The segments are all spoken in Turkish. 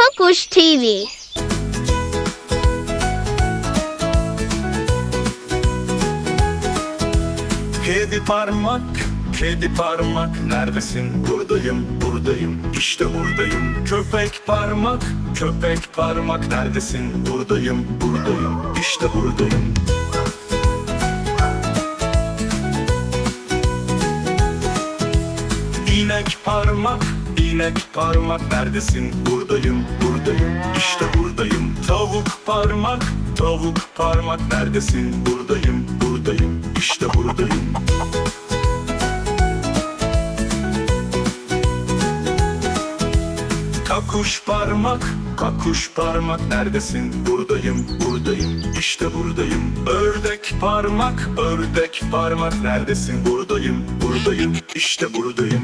Kokuş TV. Kedi parmak, kedi parmak Neredesin? Buradayım, buradayım, işte buradayım Köpek parmak, köpek parmak Neredesin? Buradayım, buradayım, işte buradayım İnek parmak, inek parmak Neredesin? Buradayım, buradayım, işte buradayım Tavuk parmak, tavuk parmak Neredesin? Buradayım, buradayım, işte buradayım Kakuş parmak, kakuş parmak neredesin? Buradayım, buradayım, işte buradayım. Ördek parmak, ördek parmak neredesin? Buradayım, buradayım, işte buradayım.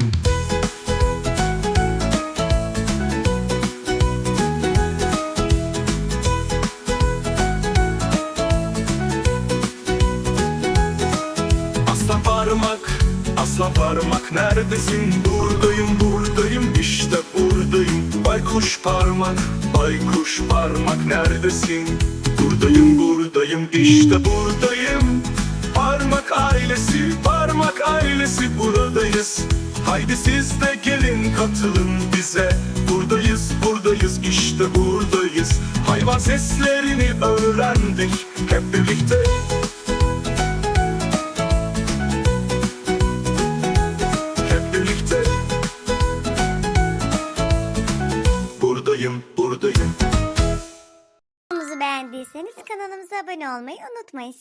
Aslan parmak neredesin? Buradayım, buradayım, işte buradayım. Baykuş parmak, baykuş parmak neredesin? Buradayım, buradayım, işte buradayım. Parmak ailesi, parmak ailesi buradayız. Haydi siz de gelin katılın bize. Buradayız, buradayız, işte buradayız. Hayvan seslerini öğrendik Buradayım Videomuzu beğendiyseniz kanalımıza abone olmayı unutmayın.